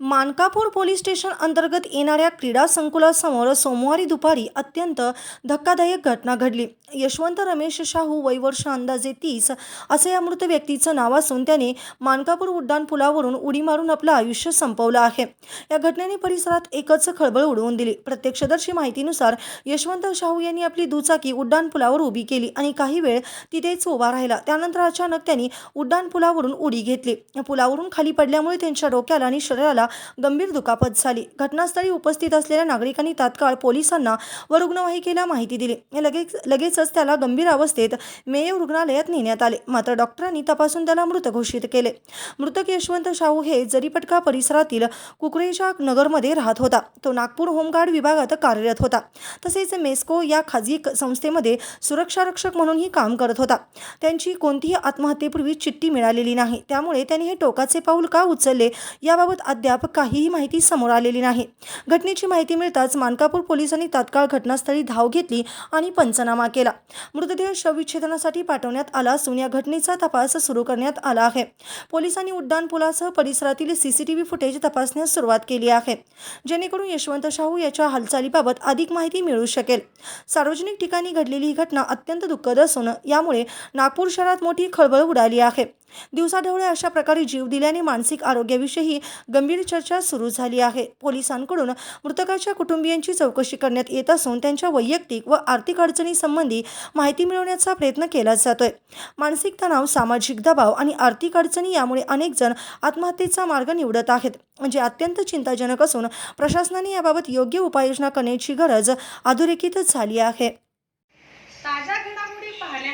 Mankapur police station अंतर्गत येणाऱ्या क्रीडा संकुलासमोर सोमवारी दुपारी अत्यंत धक्कादायक घटना घडली. यशवंत रमेश शाहू वय वर्ष अंदाजे तीस असे या मृत व्यक्तीचं नाव असून त्याने मानकापूर उड्डाणपुलावरून उडी मारून आपलं आयुष्य संपवलं आहे. या घटनेने परिसरात एकच खळबळ उडवून दिली. प्रत्यक्षदर्शी माहितीनुसार यशवंत शाहू यांनी आपली दुचाकी उड्डाणपुलावर उभी केली आणि काही वेळ तिथेच उभा राहिला. त्यानंतर अचानक त्यांनी उड्डाणपुलावरून उडी घेतली. पुलावरून खाली पडल्यामुळे त्यांच्या डोक्याला आणि शरीराला गंभीर दुखापत झाली. घटनास्थळी उपस्थित असलेल्या नागरिकांनी तात्काळ पोलिसांना व रुग्णवाहिकेला माहिती दिली. लगेच लगेचच त्याला गंभीर अवस्थेत मेयो रुग्णालयात नेण्यात आले. मात्र डॉक्टरांनी तपासून त्याला मृत घोषित केले. मृतक यशवंत शाहू हे जरीपटका परिसरातील कुकरेच्या नगरमध्ये राहत होता. तो नागपूर होमगार्ड विभागात कार्यरत होता. तसेच मेस्को या खाजगी संस्थेमध्ये सुरक्षारक्षक म्हणूनही काम करत होता. त्यांची कोणतीही आत्महत्येपूर्वी चिठ्ठी मिळालेली नाही. त्यामुळे त्यांनी हे टोकाचे पाऊल का उचलले? याबाबत अद्याप काहीही माहिती समोर आलेली नाही. घटनेची माहिती मिळताच मानकापूर पोलिसांनी तात्काळ घटनास्थळी धाव घेतली आणि पंचनामा केला. मृतदेह शवविच्छेदनासाठी पाठवण्यात आला असून या घटनेचा तपास सुरू करण्यात आला आहे. पोलिसांनी उड्डाणपुलासह परिसरातील सीसीटीव्ही फुटेज तपासण्यास सुरुवात केली आहे. जेणेकरून यशवंत शाहू याच्या हालचालीबाबत अधिक माहिती मिळू शकेल. सार्वजनिक ठिकाणी घडलेली ही घटना अत्यंत दुःखद असून यामुळे नागपूर शहरात मोठी खळबळ उडाली आहे. दिवसाढवळे अशा प्रकारे जीव दिल्याने मानसिक आरोग्याविषयी गंभीर चर्चा सुरू झाली आहे. पोलिसांकडून मृतकाच्या कुटुंबियांची चौकशी करण्यात येत असून त्यांच्या वैयक्तिक व आर्थिक अडचणीसंबंधी माहिती मिळवण्याचा प्रयत्न केला जातोय. मानसिक तणाव सामाजिक दबाव आणि आर्थिक अडचणी यामुळे अनेक जण आत्महत्येचा मार्ग निवडत आहेत म्हणजे अत्यंत चिंताजनक असून प्रशासनाने याबाबत योग्य उपाययोजना करण्याची गरज अधोरेखितच झाली आहे. ताज्या